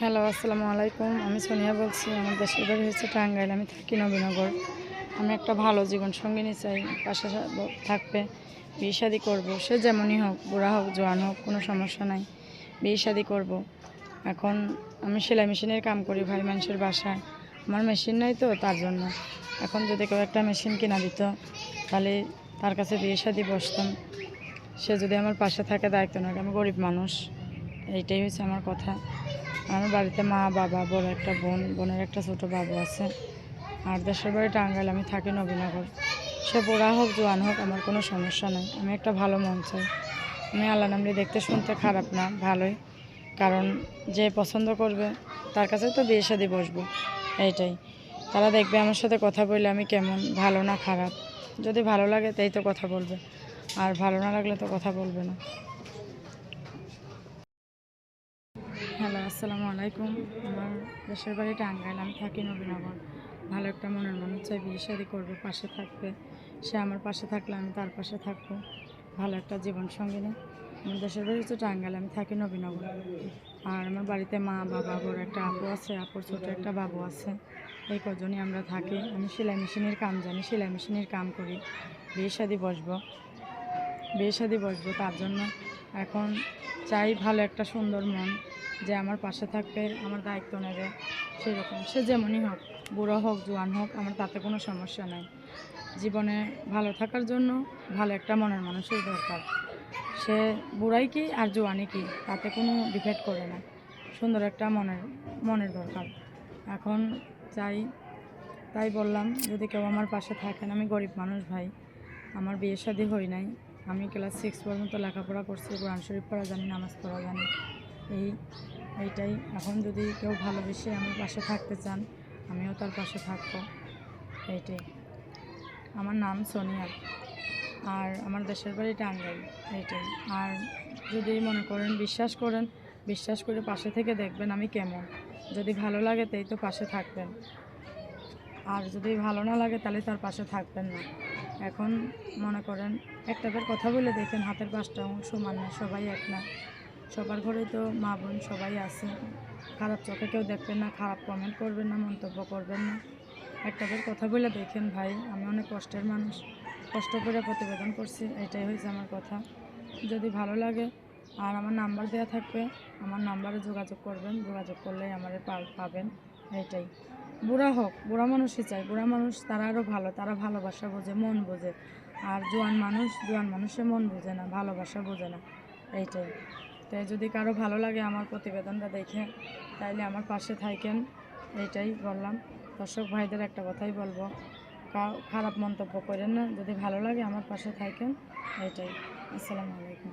Hello, আসসালামু আলাইকুম। আমি সোনিয়া বলছি, আমার দেশের বাড়ি হচ্ছে টাঙ্গাইল। আমি থাকি নবীনগর। আমি একটা ভালো জীবন সঙ্গিনী চাই, পাশে থাকবে, বিয়ে শাদি করব। সে যেমনই হোক, বুড়া হোক, জোয়ান হোক, কোনো সমস্যা নাই। বিয়ে শাদি করব। এখন আমি সেলাই মেশিনের কাম করি ভাই মানুষের বাসায়। আমার মেশিন নাই তো, তার জন্য। এখন যদি কেউ একটা মেশিন কিনা দিত, তাহলে তার কাছে বিয়ে শাদি বসতাম। সে যদি আমার পাশে থাকে, দায়িত্ব না আমি গরিব মানুষ। এইটাই হচ্ছে আমার কথা। আমার বাড়িতে মা, বাবা, বড় একটা বোন, বোনের একটা ছোট বাবু আছে। আর দেশের বাড়ি টাঙ্গাইল, আমি থাকি নবীনগর। সে পোড়া হোক, জোয়ান হোক, আমার কোনো সমস্যা নেই। আমি একটা ভালো মন চাই। আমি আল্লাহ নামলি দেখতে শুনতে খারাপ না, ভালোই। কারণ যে পছন্দ করবে, তার কাছে তো বিয়ে সাদি বসবো। এইটাই। তারা দেখবে আমার সাথে কথা বললে আমি কেমন, ভালো না খারাপ। যদি ভালো লাগে, তাই তো কথা বলবে। আর ভালো না লাগলে তো কথা বলবে না। হ্যালো, আসসালামু আলাইকুম। আমার দেশের বাড়ি টাঙ্গাইল, আমি থাকি নবীনগর। ভালো একটা মনের মানুষ চাই, বিয়ে শাদি করবে, পাশে থাকবে। সে আমার পাশে থাকলে আমি তার পাশে থাকব। ভালো একটা জীবন সঙ্গিনী। আমার দেশের বাড়ি হচ্ছে টাঙ্গাইল, আমি থাকি নবীনগর। আর আমার বাড়িতে মা, বাবা, বড় একটা আপু আছে, আপুর ছোটো একটা বাবু আছে। এই কজনই আমরা থাকি। আমি সেলাই মেশিনের কাম জানি, সেলাই মেশিনের কাম করি। বিয়ে শাদি বসবো। বিয়ে শাদি বসবো তার জন্য। এখন চাই ভালো একটা সুন্দর মন। যে আমার পাশে থাকবে, আমার দায়িত্ব নেবে, সেরকম। সে যেমনই হোক, বুড়ো হোক, জোয়ান হোক, আমার তাতে কোনো সমস্যা নাই। জীবনে ভালো থাকার জন্য ভালো একটা মনের মানুষের দরকার। সে বুড়াই কি আর জোয়ানি কি, তাতে কোনো ডিফেক্ট করে না। সুন্দর একটা মনের মনের দরকার। এখন চাই তাই বললাম, যদি কেউ আমার পাশে থাকেন, আমি গরিব মানুষ ভাই, আমার বিয়ে শাদী হই নাই, আমি ক্লাস সিক্স পর্যন্ত লেখাপড়া করছি, কোরআন শরীফ পড়া জানি, নামাজ পড়া জানি। এই, এইটাই। এখন যদি কেউ ভালোবেসে আমার পাশে থাকতে চান, আমিও তার পাশে থাকব। এইটাই। আমার নাম সোনিয়া। আর আমার দেশের বাড়ি টাঙ্গাইল। এইটাই। আর যদি মনে করেন, বিশ্বাস করেন, বিশ্বাস করে পাশে থেকে দেখবেন আমি কেমন। যদি ভালো লাগে তাই তো পাশে থাকবেন। আর যদি ভালো না লাগে তাহলে তার পাশে থাকবেন না। এখন মনে করেন একটাবার কথা বলে দেখেন, হাতের পাঁচটা আঙুল সমান না সবাই এক না। সবার ঘরেই তো মা বোন সবাই আছে। খারাপ চোখে কেউ দেখবেন না, খারাপ কমেন্ট করবেন না, মন্তব্য করবেন না। একটাবার কথা বলে দেখেন ভাই, আমি অনেক কষ্টের মানুষ। কষ্ট করে প্রতিবেদন করছি, এটাই হয়েছে আমার কথা। যদি ভালো লাগে আর আমার নাম্বার দেওয়া থাকবে, আমার নাম্বারে যোগাযোগ করবেন, যোগাযোগ করলেই আমার পাবেন এইটাই বুড়া হোক, বুড়া মানুষই চাই, বুড়া মানুষ তারা আরও ভালো, তারা ভালোবাসা বোঝে, মন বোঝে। আর জোয়ান মানুষ, জোয়ান মানুষের মন বোঝে না, ভালোবাসা বোঝে না, এইটাই। তাই যদি কারও ভালো লাগে আমার প্রতিবেদনটা দেখে, তাইলে আমার পাশে থাকেন এইটাই বললাম। দর্শক ভাইদের একটা কথাই বলব। খারাপ মন্তব্য করেন না। যদি ভালো লাগে আমার পাশে থাকেন এইটাই। আসসালামু আলাইকুম।